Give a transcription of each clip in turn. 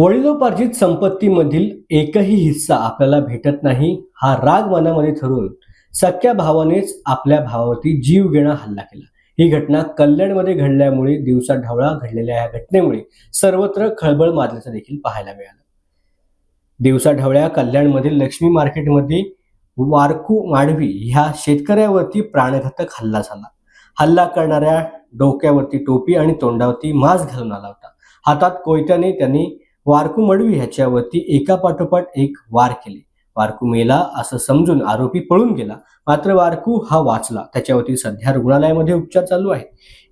वडिलोपार्जित संपत्तीमधील एकही हिस्सा आपल्याला भेटत नाही हा राग मनामध्ये ठरून सख्या भावानेच आपल्या भावावरती जीव घेणा हल्ला केला. ही घटना कल्याणमध्ये घडल्यामुळे दिवसा ढवळा घडलेल्या या घटनेमुळे सर्वत्र खळबळ माजल्याचं देखील पाहायला मिळालं. दिवसा ढवळ्या कल्याणमधील लक्ष्मी मार्केटमध्ये वारकू माडवी ह्या शेतकऱ्यावरती प्राणघातक हल्ला झाला. हल्ला करणाऱ्या डोक्यावरती टोपी आणि तोंडावरती मास्क घालून आला होता. हातात कोयत्याने त्यांनी वारकू मडवी ह्याच्यावरती एका पाठोपाठ एक वार केले. वारकू मेला असं समजून आरोपी पळून गेला. मात्र वारकू हा वाचला. त्याच्यावरती सध्या रुग्णालयामध्ये उपचार चालू आहे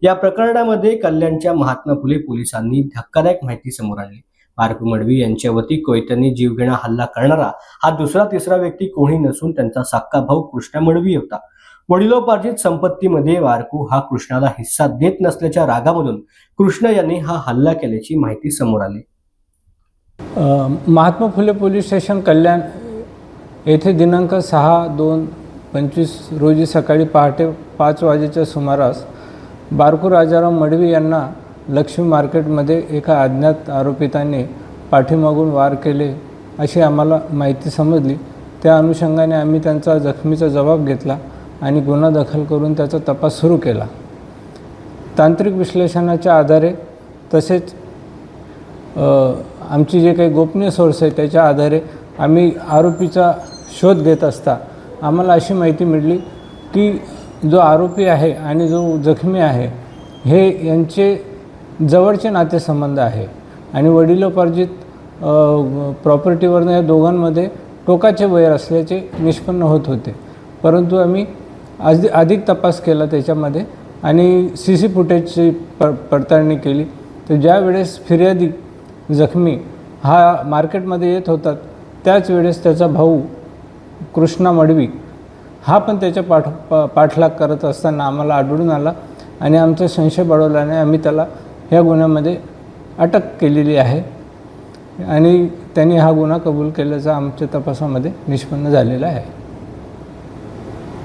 या प्रकरणामध्ये कल्याणच्या महात्मा फुले पोलिसांनी धक्कादायक माहिती समोर आणली. वारकू मडवी यांच्यावरती कोयत्यांनी जीवघेणा हल्ला करणारा हा दुसरा तिसरा व्यक्ती कोणी नसून त्यांचा सक्का भाऊ कृष्णा मडवी होता. वडिलोपार्जित संपत्तीमध्ये वारकू हा कृष्णाला हिस्सा देत नसल्याच्या रागामधून कृष्ण यांनी हा हल्ला केल्याची माहिती समोर आली. महात्मा फुले पोलीस स्टेशन कल्याण येथे दिनांक सहा दोन पंचवीस रोजी सकाळी पहाटे पाच वाजेच्या सुमारास बारकू राजाराम मडवी यांना लक्ष्मी मार्केटमध्ये एका अज्ञात आरोपितांनी पाठीमागून वार केले अशी आम्हाला माहिती समजली. त्या अनुषंगाने आम्ही त्यांचा जखमीचा जबाब घेतला आणि गुन्हा दाखल करून त्याचा तपास सुरू केला. तांत्रिक विश्लेषणाच्या आधारे तसेच आमची जे काही गोपनीय सोर्स आहे त्याच्या आधारे आम्ही आरोपीचा शोध घेत असता आम्हाला अशी माहिती मिळली की जो आरोपी आहे आणि जो जखमी आहे हे यांचे जवळचे नातेसंबंध आहे. आणि वडिलोपार्जित प्रॉपर्टीवरनं या दोघांमध्ये टोकाचे वैर असल्याचे निष्पन्न होत होते. परंतु आम्ही आज अधिक तपास केला त्याच्यामध्ये आणि सी सी फुटेजची प पडताळणी केली. तर ज्यावेळेस फिर्यादी जखमी हा मार्केटमध्ये येत होतात त्याच वेळेस त्याचा भाऊ कृष्णा मडवी हा पण त्याच्या पाठ पा पाठलाग करत असताना आम्हाला आढळून आला आणि आमचा संशय बळवल्याने आम्ही त्याला ह्या गुन्ह्यामध्ये अटक केलेली आहे आणि त्यांनी हा गुन्हा कबूल केल्याचा आमच्या तपासामध्ये निष्पन्न झालेला आहे.